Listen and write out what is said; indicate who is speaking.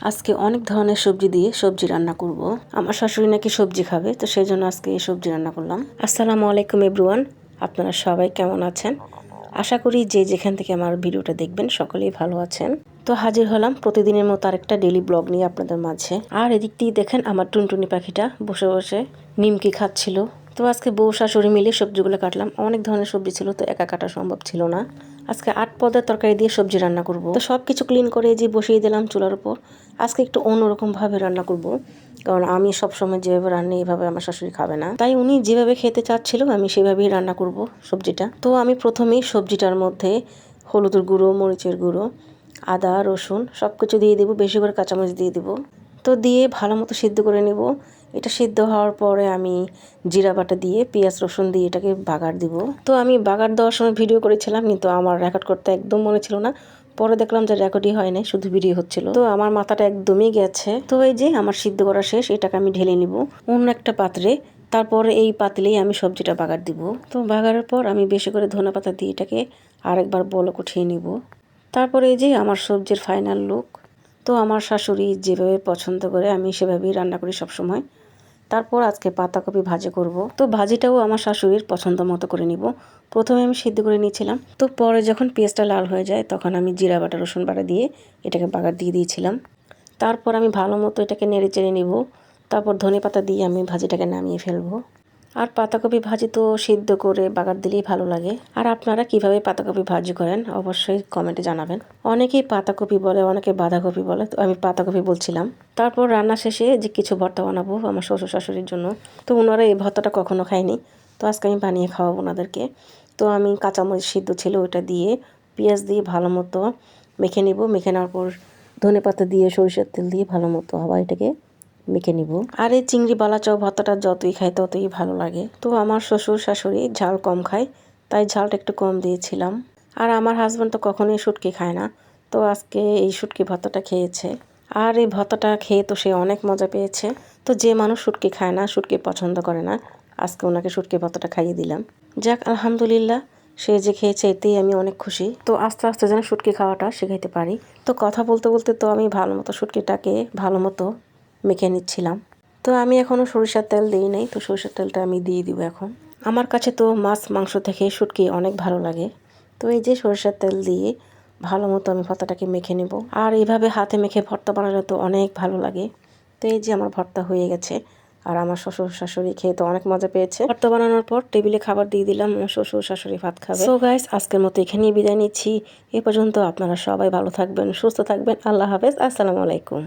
Speaker 1: আজকে অনেক ধরনের সবজি দিয়ে সবজি রান্না করব। আমার শাশুড়ি নাকি সবজি খাবে, তো সেই জন্য আজকে এই সবজি রান্না করলাম। আসসালামু আলাইকুম এভরিওয়ান আপনারা সবাই কেমন আছেন? আশা করি যে যেখান থেকে আমার ভিডিওটা দেখবেন, সকলেই ভালো আছেন। তো হাজির হলাম প্রতিদিনের মতো আরেকটা ডেলি ব্লগ নিয়ে আপনাদের মাঝে। আর এদিক দিয়ে দেখেন আমার টুনটুনি পাখিটা বসে বসে নিমকি খাচ্ছিল। তো আজকে বউ শাশুড়ি মিলে সবজিগুলো কাটলাম। অনেক ধরনের সবজি ছিল, তো একা কাটা সম্ভব ছিল না। আজকে আট পদের তরকারি দিয়ে সবজি রান্না করব। তো সব কিছু ক্লিন করে যে বসিয়ে দিলাম চুলার উপর। আজকে একটু অন্যরকমভাবে রান্না করব, কারণ আমি সবসময় যেভাবে রান্না এইভাবে আমার শাশুড়ি খাবে না। তাই উনি যেভাবে খেতে চাচ্ছিল, আমি সেভাবেই রান্না করব সবজিটা। তো আমি প্রথমেই সবজিটার মধ্যে হলুদের গুঁড়ো, মরিচের গুঁড়ো, আদা, রসুন সব কিছু দিয়ে দেবো। বেশি করে কাঁচামরিচ দিয়ে দেবো। তো দিয়ে ভালো মতো সিদ্ধ করে নেব। এটা সিদ্ধ হওয়ার পরে আমি জিরা বাটা দিয়ে, পেঁয়াজ রসুন দিয়ে এটাকে বাগার দিব। তো আমি বাগার দেওয়ার সময় ভিডিও করেছিলাম, কিন্তু আমার রেকর্ড করতে একদম মনে ছিল না। পরে দেখলাম যে রেকর্ডই হয় না শুধু ভিডিও হচ্ছিল। তো আমার মাথাটা একদমই গেছে। তো এই যে আমার সিদ্ধ করা শেষ, এটাকে আমি ঢেলে নিব অন্য একটা পাত্রে। তারপরে এই পাতলেই আমি সবজিটা বাগার দিব। তো বাগারের পর আমি বেশি করে ধনে পাতা দিয়ে এটাকে আরেকবার বলক উঠিয়ে নিব। তারপরে এই যে আমার সবজির ফাইনাল লুক তো আমার শাশুড়ি যেভাবে পছন্দ করে আমি সেভাবেই রান্না করি সবসময়। তারপর আজকে পাতাকপি ভাজি করব। তো ভাজিটাও আমার শাশুড়ির পছন্দ মতো করে নিব। প্রথমে আমি সিদ্ধ করে নিয়েছিলাম। তো পরে যখন পেঁয়াজটা লাল হয়ে যায় তখন আমি জিরা বাটা, রসুন বাটা দিয়ে এটাকে বাগার দিয়ে দিয়েছিলাম। তারপর আমি ভালো মতো এটাকে নেড়ে চেড়ে নিব। তারপর ধনে পাতা দিয়ে আমি ভাজিটাকে নামিয়ে ফেলব। আর পাতাকপি ভাজি তো সিদ্ধ করে বাগার দিলেই ভালো লাগে। আর আপনারা কীভাবে পাতাকপি ভাজি করেন অবশ্যই কমেন্টে জানাবেন। অনেকেই পাতাকপি বলে, অনেকে বাঁধাকপি বলে, তো আমি পাতাকপি বলছিলাম। তারপর রান্না শেষে যে কিছু ভর্তা বানাবো আমার শ্বশুর শাশুড়ির জন্য, তো ওনারা এই ভর্তাটা কখনো খায়নি। তো আজকে আমি বানিয়ে খাওয়াবো ওনাদেরকে। তো আমি কাঁচামরিচ সিদ্ধ ছিল ওইটা দিয়ে পেঁয়াজ দিয়ে ভালো মতো মেখে নিব। মেখে নেওয়ার পর ধনে পাতা দিয়ে সরিষার তেল দিয়ে ভালো মতো আবার এটাকে মেখে নিব। আর এই চিংড়ি, বালা চাও ভর্তাটা যতই খাই ততই ভালো লাগে। তো আমার শ্বশুর শাশুড়ি ঝাল কম খায়, তাই ঝালটা একটু কম দিয়েছিলাম। আর আমার হাজব্যান্ড তো কখনোই শুটকি খায় না, তো আজকে এই শুটকি ভর্তাটা খেয়েছে। আর এই ভর্তাটা খেয়ে তো সে অনেক মজা পেয়েছে। তো যে মানুষ শুটকি খায় না, শুটকি পছন্দ করে না, আজকে ওনাকে শুটকি ভাতটা খাইয়ে দিলাম। যাক, আলহামদুলিল্লাহ, সে যে খেয়েছে এতেই আমি অনেক খুশি। তো আস্তে আস্তে যেন শুটকি খাওয়াটা শেখাইতে পারি। তো কথা বলতে বলতে তো আমি ভালো মতো শুটকিটাকে ভালো মতো মেখে নিচ্ছিলাম। তো আমি এখনও সরিষার তেল দিই নাই, তো সরিষার তেলটা আমি দিয়ে দিব এখন। আমার কাছে তো মাছ, মাংস থেকে শুটকি অনেক ভালো লাগে। তো এই যে সরিষার তেল দিয়ে ভালো মতো আমি ভর্তাটাকে মেখে নেব। আর এইভাবে হাতে মেখে ভর্তা বানালে তো অনেক ভালো লাগে। তো এই যে আমার ভর্তা হয়ে গেছে। আর আমার শ্বশুর শাশুড়ি খেয়ে তো অনেক মজা পেয়েছে। ভর্তা বানানোর পর টেবিলে খাবার দিয়ে দিলাম শ্বশুর শাশুড়ি ভাত খাবে। সো গাইস আজকের মতো এখানেই বিদায় নিচ্ছি। এ পর্যন্ত আপনারা সবাই ভালো থাকবেন, সুস্থ থাকবেন। আল্লাহ হাফেজ, আসসালামু আলাইকুম।